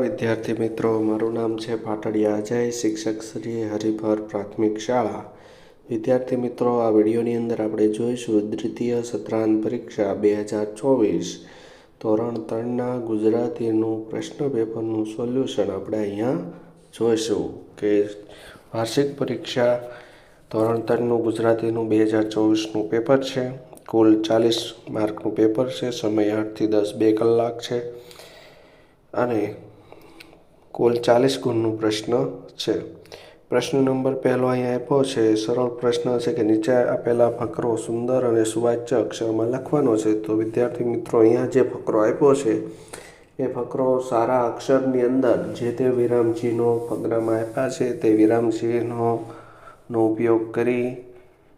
વિદ્યાર્થી મિત્રો, મારું નામ છે પાટડિયા અજય, શિક્ષક શ્રી હરિભર પ્રાથમિક શાળા. વિદ્યાર્થી મિત્રો, આ વિડીયોની અંદર આપણે જોઈશું દ્વિતીય સત્રાંત પરીક્ષા બે હજાર ચોવીસ. ધોરણ ત્રણના ગુજરાતીનું પ્રશ્ન પેપરનું સોલ્યુશન આપણે અહીંયા જોઈશું કે વાર્ષિક પરીક્ષા ધોરણ ત્રણનું ગુજરાતીનું બે હજાર ચોવીસનું પેપર છે. કુલ ચાલીસ માર્કનું પેપર છે. સમય આઠથી દસ બે કલાક છે. અને કુલ ચાલીસ ગુણનો પ્રશ્ન છે. પ્રશ્ન નંબર પહેલો અહીંયા આપ્યો છે, સરળ પ્રશ્ન છે કે નીચે આપેલા ફકરો સુંદર અને સુવાચ્ય અક્ષરમાં લખવાનો છે. તો વિદ્યાર્થી મિત્રો, અહીંયા જે ફકરો આપ્યો છે, એ ફકરો સારા અક્ષરની અંદર જે તે વિરામચિહ્નો ફકરામાં આપ્યા છે, તે વિરામચિહ્નો નો ઉપયોગ કરી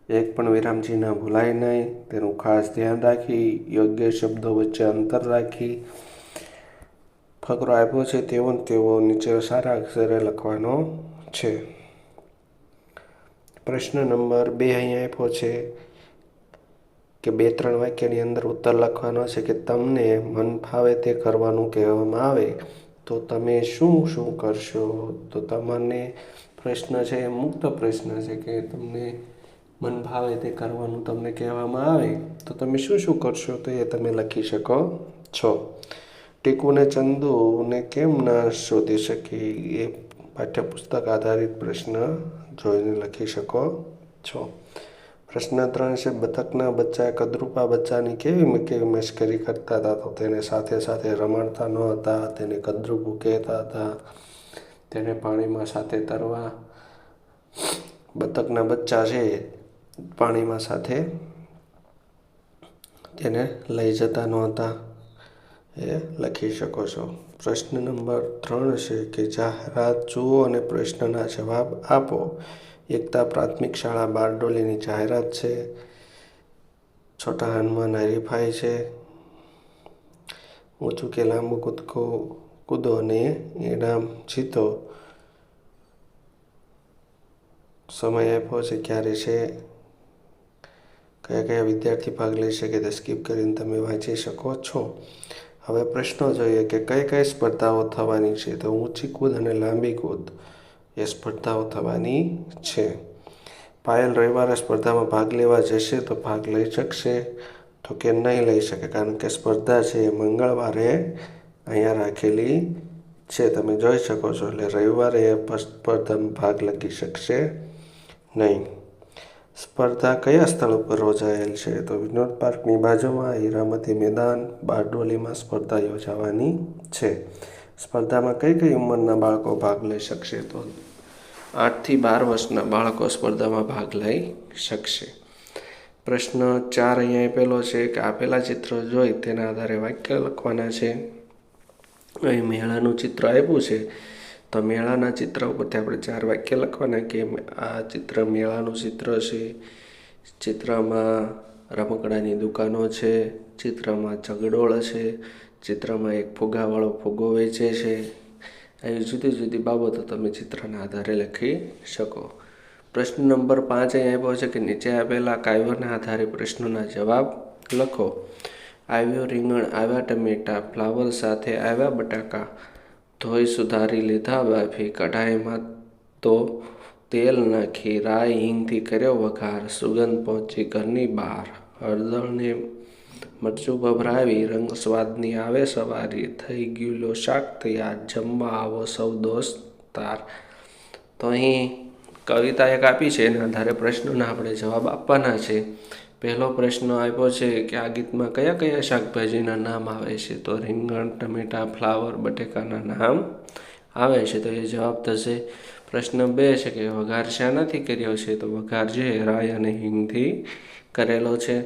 એક પણ વિરામચિહ્ન ભૂલાય નહીં. તેનું ખાસ ધ્યાન રાખી, યોગ્ય શબ્દો વચ્ચે અંતર રાખી ફકરો આપ્યો છે તેવો તેવો નીચે સારા અક્ષરે લખવાનો છે. પ્રશ્ન નંબર બે અહીંયા આપ્યો છે કે બે ત્રણ વાક્યની અંદર ઉત્તર લખવાનો છે કે તમને મન ફાવે તે કરવાનું કહેવામાં આવે, તો તમે શું શું કરશો? તો તમને પ્રશ્ન છે એ મુક્ત પ્રશ્ન છે કે તમને મન ભાવે તે કરવાનું તમને કહેવામાં આવે, તો તમે શું શું કરશો તો એ તમે લખી શકો છો. ટીકુને ચંદુને કેમ ના શોધી શકી? એ પાઠ્યપુસ્તક આધારિત પ્રશ્ન જોઈને લખી શકો છો. પ્રશ્ન ત્રણ છે, બતકના બચ્ચા કદરૂપા બચ્ચાની કેવી કેવી મશ્કરી કરતા હતા? તો તેને સાથે સાથે રમાડતા ન હતા, તેને કદરૂપું કહેતા હતા. તેને પાણીમાં સાથે તરવા બતકના બચ્ચા છે, પાણીમાં સાથે તેને લઈ જતા નહોતા એ લખી શકો છો. પ્રશ્ન નંબર ત્રણ છે કે જાહેરાત જુઓ અને પ્રશ્નના જવાબ આપો. એકતા પ્રાથમિક શાળા બારડોલીની જાહેરાત છે. છોટા હનુમાન હરીફાઈ છે. ઊંચું કે લાંબુ કૂદકો, કૂદો અને ઇનામ જીતો. સમય આપ્યો છે, ક્યારે છે? કયા કયા વિદ્યાર્થી ભાગ લઈ શકે તે સ્કીપ કરીને તમે વાંચી શકો છો? હવે પ્રશ્નો જોઈએ કે કઈ કઈ સ્પર્ધાઓ થવાની છે? તો ઊંચી કૂદ અને લાંબી કૂદ એ સ્પર્ધાઓ થવાની છે. પાયલ રવિવારે સ્પર્ધામાં ભાગ લેવા જશે તો ભાગ લઈ શકશે. તો કે નહીં લઈ શકે? કારણ કે સ્પર્ધા છે, એ મંગળવારે અહીંયા રાખેલી છે. તમે જોઈ શકો છો, એટલે રવિવારે એ સ્પર્ધામાં ભાગ લખી શકશે નહીં. સ્પર્ધા કયા સ્થળ ઉપર યોજાયેલ છે? તો વિનોદ પાર્કની બાજુમાં હીરામતી મેદાન, બારડોલીમાં સ્પર્ધા યોજાવાની છે. સ્પર્ધામાં કઈ કઈ ઉંમરના બાળકો ભાગ લઈ શકશે? તો આઠથી બાર વર્ષના બાળકો સ્પર્ધામાં ભાગ લઈ શકશે. પ્રશ્ન ચાર અહીંયા આપેલો છે કે આપેલા ચિત્ર જોઈ તેના આધારે વાક્ય લખવાના છે. અહીં મેળાનું ચિત્ર આપ્યું છે. તો મેળાના ચિત્ર ઉપરથી આપણે ચાર વાક્ય લખવાના કે આ ચિત્ર મેળાનું ચિત્ર છે, ચિત્રમાં રમકડાની દુકાનો છે, ચિત્રમાં ચગડોળ છે, ચિત્રમાં એક ફુગાવાળો ફુગ્ગો વેચે છે. આવી જુદી જુદી બાબતો તમે ચિત્રના આધારે લખી શકો. પ્રશ્ન નંબર પાંચ અહીં આપ્યો છે કે નીચે આપેલા કાવ્યોના આધારે પ્રશ્નોના જવાબ લખો. આવ્યો રીંગણ, આવ્યા ટમેટા, ફ્લાવર સાથે આવ્યા બટાકા ધોઈ સુધારી લીધા બાફી કઢાઈમાં તો તેલ નાખી રાઈ હિંગથી કર્યો વઘાર. સુગંધ પહોંચી ઘરની બહાર. હળદરને મરચું ભભરાવી રંગ સ્વાદની આવે સવારી થઈ ગયું લો શાક તૈયાર. જમવા આવો સૌ દોસ્તાર તો અહીં કવિતા એક આપી છે, એના આધારે પ્રશ્નોના આપણે જવાબ આપવાના છે. પહેલો પ્રશ્ન આપ્યો છે કે આ ગીતમાં કયા કયા શાકભાજીના નામ આવે છે? તો રીંગણ, ટમેટા, ફ્લાવર, બટેકાના નામ આવે છે. તો એ જવાબ થશે પ્રશ્ન બે છે કે વઘાર શાનાથી કર્યો છે? તો વઘાર જે રાય અને હિંગથી કરેલો છે.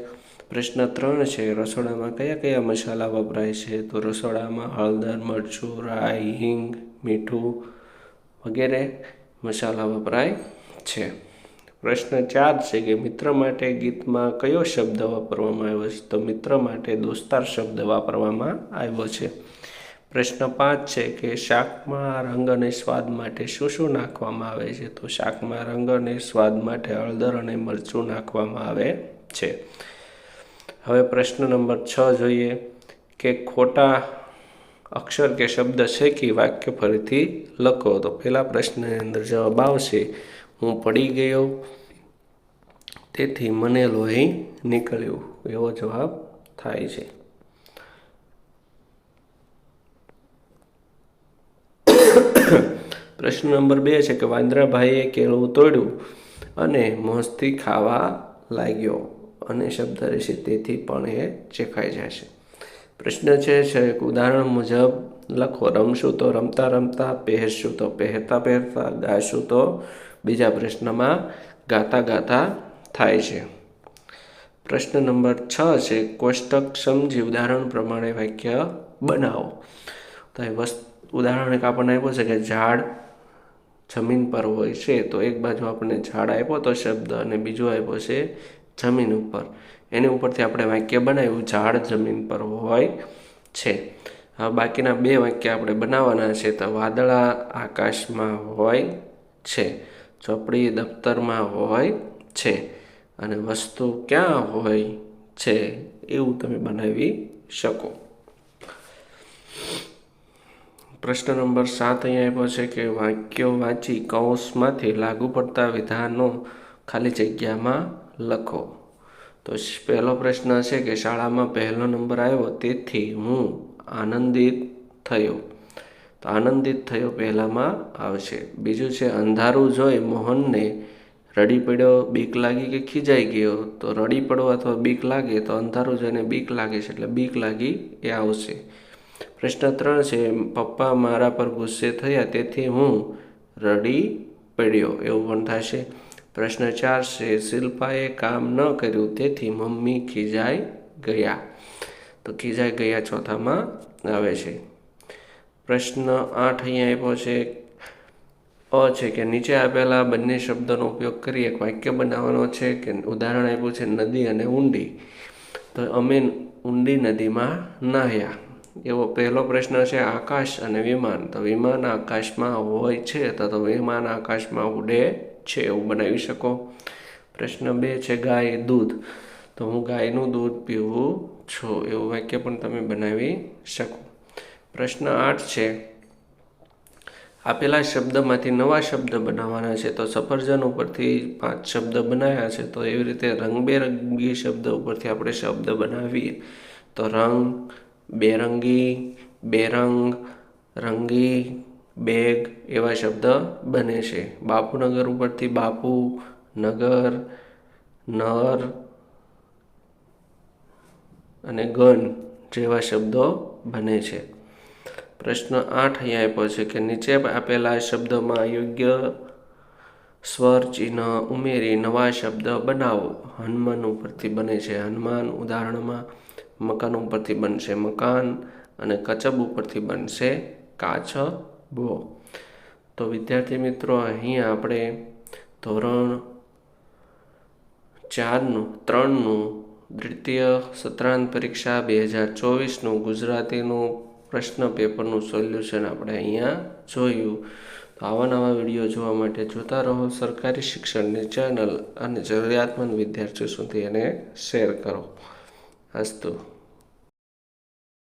પ્રશ્ન ત્રણ છે, રસોડામાં કયા કયા મસાલા વપરાય છે? તો રસોડામાં હળદર, મરચું, રાઈ, હિંગ, મીઠું વગેરે મસાલા વપરાય છે. પ્રશ્ન ચાર છે કે મિત્ર માટે ગીતમાં કયો શબ્દ વાપરવામાં આવ્યો છે? તો મિત્ર માટે દોસ્તાર શબ્દ વાપરવામાં આવ્યો છે. પ્રશ્ન પાંચ છે કે શાકમાં રંગ અને સ્વાદ માટે શું શું નાખવામાં આવે છે? તો શાકમાં રંગ અને સ્વાદ માટે હળદર અને મરચું નાખવામાં આવે છે. હવે પ્રશ્ન નંબર છ જોઈએ કે ખોટા અક્ષર કે શબ્દ છે કે વાક્ય ફરીથી લખો? તો પહેલા પ્રશ્નની અંદર જવાબ આવશે હું પડી ગયો. તેથી મને લોહી નીકળ્યું, એવો જવાબ થાય છે. પ્રશ્ન નંબર બે છે કે વાંદરાભાઈએ કેળું તોડ્યું અને મોજથી ખાવા લાગ્યો અને શબ્દ રહેશે, તેથી પણ એ ચેખાઈ પ્રશ્ન છે છે એક ઉદાહરણ મુજબ, લખો, રમશું તો રમતા રમતા, પહેરશું તો પહેરતા પહેરતા, ગાશું તો બીજા પ્રશ્નમાં ગાતા ગાતા થાય છે. પ્રશ્ન નંબર છ છે, કોષ્ટક સમજી ઉદાહરણ પ્રમાણે વાક્ય બનાવો. તો એ વસ્તુ, ઉદાહરણ એક આપણને આપ્યું છે કે ઝાડ જમીન પર હોય છે, તો એક બાજુ આપણને ઝાડ આપ્યો તો શબ્દ અને બીજો આપ્યો છે જમીન ઉપર. એની ઉપરથી આપણે વાક્ય બનાવ્યું, ઝાડ જમીન પર હોય છે. હવે બાકીના બે વાક્ય આપણે બનાવવાના છે તો વાદળા આકાશમાં હોય છે. ચોપડી દફતરમાં હોય છે અને વસ્તુ ક્યાં હોય છે એવું તમે બનાવી શકો. પ્રશ્ન નંબર સાત અહીંયા આવ્યો છે કે વાક્યો વાંચી કૌંસમાંથી લાગુ પડતા વિધાનો ખાલી જગ્યામાં લખો. તો પહેલો પ્રશ્ન છે કે શાળામાં પહેલો નંબર આવ્યો તેથી હું આનંદિત થયો. તો આનંદિત થયો પહેલામાં આવશે. બીજું છે, અંધારું જોઈ મોહનને રડી પડ્યો, બીક લાગી કે ખીજાઈ ગયો? તો રડી પડો અથવા બીક લાગે તો અંધારું જોઈને બીક લાગે છે એટલે બીક લાગી એ આવશે. પ્રશ્ન ત્રણ છે, પપ્પા મારા પર ગુસ્સે થયા તેથી હું રડી પડ્યો. એવું પણ થશે. પ્રશ્ન ચાર છે, શિલ્પાએ કામ ન કર્યું તેથી મમ્મી ખીજાઈ ગયા. તો ખીજાઈ ગયા ચોથામાં આવે છે. પ્રશ્ન આઠ અહીંયા આપ્યો છે. અ છે કે નીચે આપેલા બંને શબ્દોનો ઉપયોગ કરી એક વાક્ય બનાવવાનો છે કે ઉદાહરણ આપ્યું છે નદી અને ઊંડી. તો અમે ઊંડી નદીમાં નાહ્યા. એવો પહેલો પ્રશ્ન છે આકાશ અને વિમાન. તો વિમાન આકાશમાં હોય છે તો વિમાન આકાશમાં ઉડે છે એવું બનાવી શકો. પ્રશ્ન બે છે ગાય દૂધ. તો હું ગાયનું દૂધ પીવું છું. એવું વાક્ય પણ તમે બનાવી શકો. પ્રશ્ન આઠ છે. આપેલા શબ્દમાંથી નવા શબ્દ બનાવવાના છે. તો સફરજન ઉપરથી પાંચ શબ્દ બનાવ્યા છે. તો એવી રીતે રંગબેરંગી શબ્દ ઉપરથી આપણે શબ્દ બનાવીએ. તો રંગ, બેરંગી, બેરંગ, રંગી, બેગ એવા શબ્દ બને છે. બાપુનગર ઉપરથી બાપુ, નગર, નર અને ગન જેવા શબ્દો બને છે. પ્રશ્ન આઠ અહીંયા આપ્યો છે કે નીચે આપેલા શબ્દોમાં યોગ્ય સ્વર, ચિહ્ન ઉમેરી નવા શબ્દ બનાવો. હનુમાન ઉપરથી બને છે. હનુમાન ઉદાહરણમાં મકાન ઉપરથી બનશે. મકાન અને કચબ ઉપરથી બનશે કાચ બો તો વિદ્યાર્થી મિત્રો અહીંયા આપણે ધોરણ ચારનું, ત્રણનું દ્વિતીય સત્રાંત પરીક્ષા બે હજાર ચોવીસનું ગુજરાતીનું પ્રશ્ન પેપરનું સોલ્યુશન આપણે અહીંયા જોયું. તો આવા નવા વીડિયો જોવા માટે જોતા રહો સરકારી શિક્ષણની ચેનલ અને જરૂરિયાતમંદ વિદ્યાર્થીઓ સુધી એને શેર કરો. અસ્તુ.